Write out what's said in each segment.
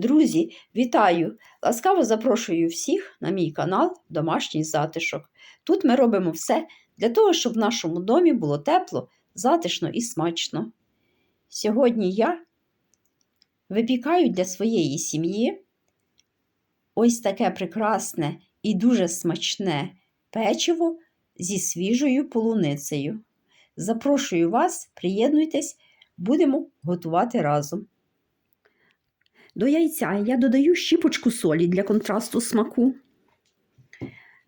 Друзі, вітаю! Ласкаво запрошую всіх на мій канал Домашній затишок. Тут ми робимо все для того, щоб в нашому домі було тепло, затишно і смачно. Сьогодні я випікаю для своєї сім'ї ось таке прекрасне і дуже смачне печиво зі свіжою полуницею. Запрошую вас, приєднуйтесь, будемо готувати разом. До яйця я додаю щіпочку солі для контрасту смаку.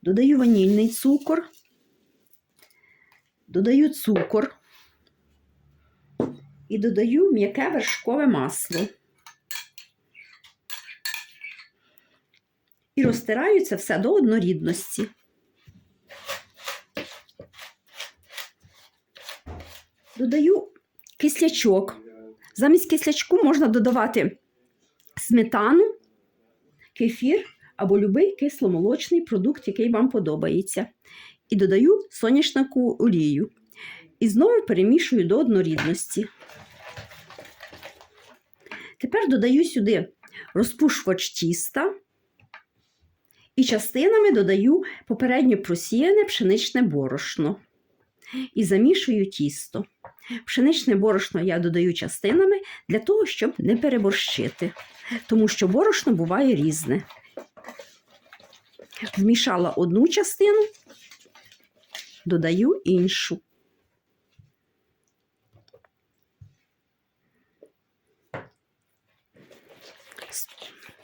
Додаю ванільний цукор, додаю цукор і додаю м'яке вершкове масло. І розтираю це все до однорідності. Додаю кислячок. Замість кислячку можна додавати сметану, кефір або будь-який кисломолочний продукт, який вам подобається. І додаю соняшнику олію. І знову перемішую до однорідності. Тепер додаю сюди розпушувач тіста і частинами додаю попередньо просіяне пшеничне борошно. І замішую тісто. Пшеничне борошно я додаю частинами для того, щоб не переборщити, тому що борошно буває різне. Вмішала одну частину, додаю іншу.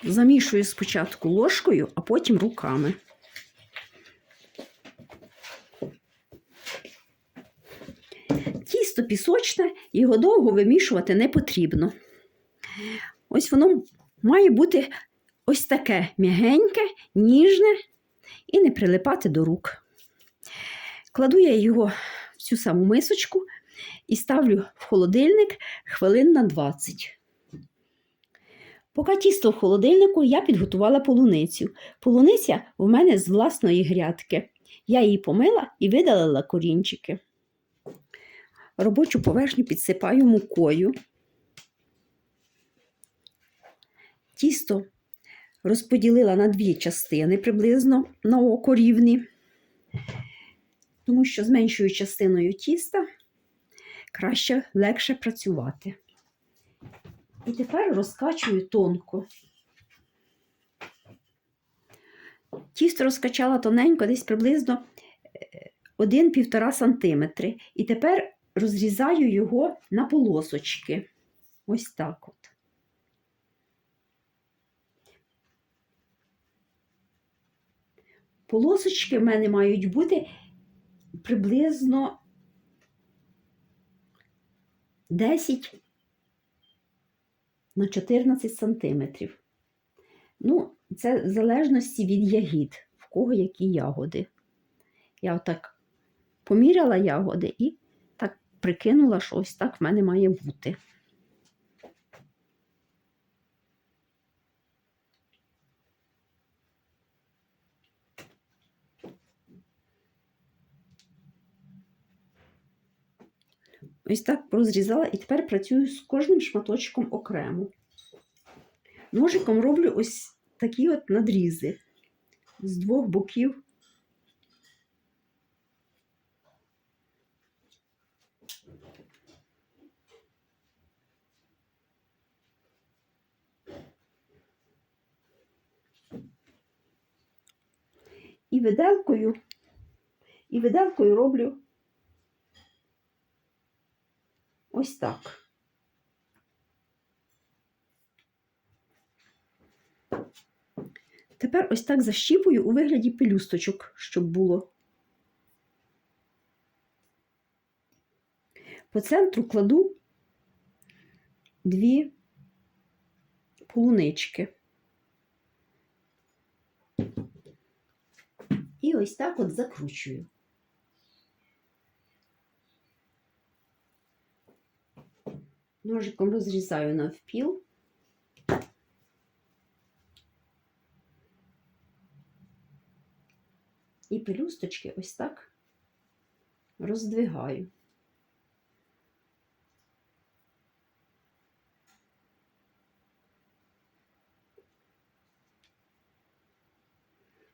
Замішую спочатку ложкою, а потім руками. Тісто пісочне, його довго вимішувати не потрібно. Ось воно має бути ось таке м'ягеньке, ніжне і не прилипати до рук. Кладу я його в цю саму мисочку і ставлю в холодильник хвилин на 20. Поки тісто в холодильнику, я підготувала полуницю. Полуниця в мене з власної грядки. Я її помила і видалила корінчики. Робочу поверхню підсипаю мукою. Тісто розподілила на дві частини приблизно на око рівні, тому що з меншою частиною тіста краще легше працювати. І тепер розкачую тонко. Тісто розкачала тоненько, десь приблизно 1-1,5 см. І тепер розрізаю його на полосочки. Ось так от. Полосочки в мене мають бути приблизно 10 на 14 сантиметрів. Ну, це в залежності від ягід, в кого які ягоди. Я отак поміряла ягоди і прикинула, що ось так в мене має бути. Ось так розрізала і тепер працюю з кожним шматочком окремо. Ножиком роблю ось такі от надрізи з двох боків. І виделкою, і виделкою роблю Ось так. Тепер ось так защіпую у вигляді пелюсточок, щоб було. По центру кладу дві полунички. І ось так от закручую. Ножиком розрізаю навпіл. І пелюсточки ось так роздвигаю.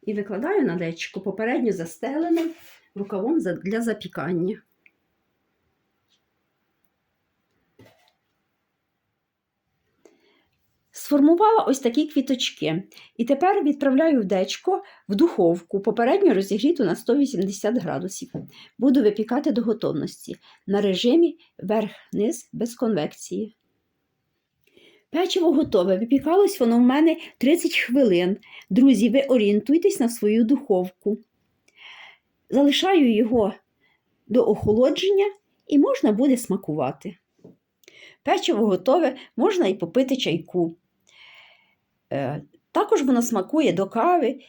І викладаю на дечко попередньо застеленим рукавом для запікання. Сформувала ось такі квіточки. І тепер відправляю в дечко в духовку, попередньо розігріту на 180 градусів. Буду випікати до готовності на режимі верх-низ без конвекції. Печиво готове. Випікалось воно в мене 30 хвилин. Друзі, ви орієнтуйтесь на свою духовку. Залишаю його до охолодження і можна буде смакувати. Печиво готове, можна і попити чайку. Е, Також воно смакує до кави,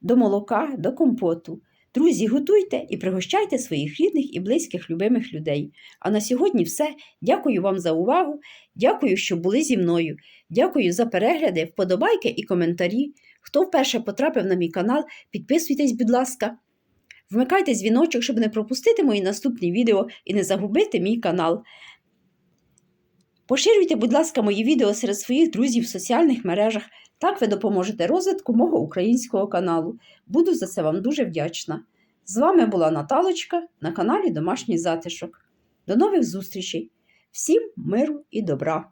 до молока, до компоту. Друзі, готуйте і пригощайте своїх рідних і близьких любимих людей. А на сьогодні все. Дякую вам за увагу. Дякую, що були зі мною. Дякую за перегляди, вподобайки і коментарі. Хто вперше потрапив на мій канал, підписуйтесь, будь ласка. Вмикайте дзвіночок, щоб не пропустити мої наступні відео і не загубити мій канал. Поширюйте, будь ласка, мої відео серед своїх друзів в соціальних мережах. Так ви допоможете розвитку мого українського каналу. Буду за це вам дуже вдячна. З вами була Наталочка на каналі Домашній затишок. До нових зустрічей! Всім миру і добра!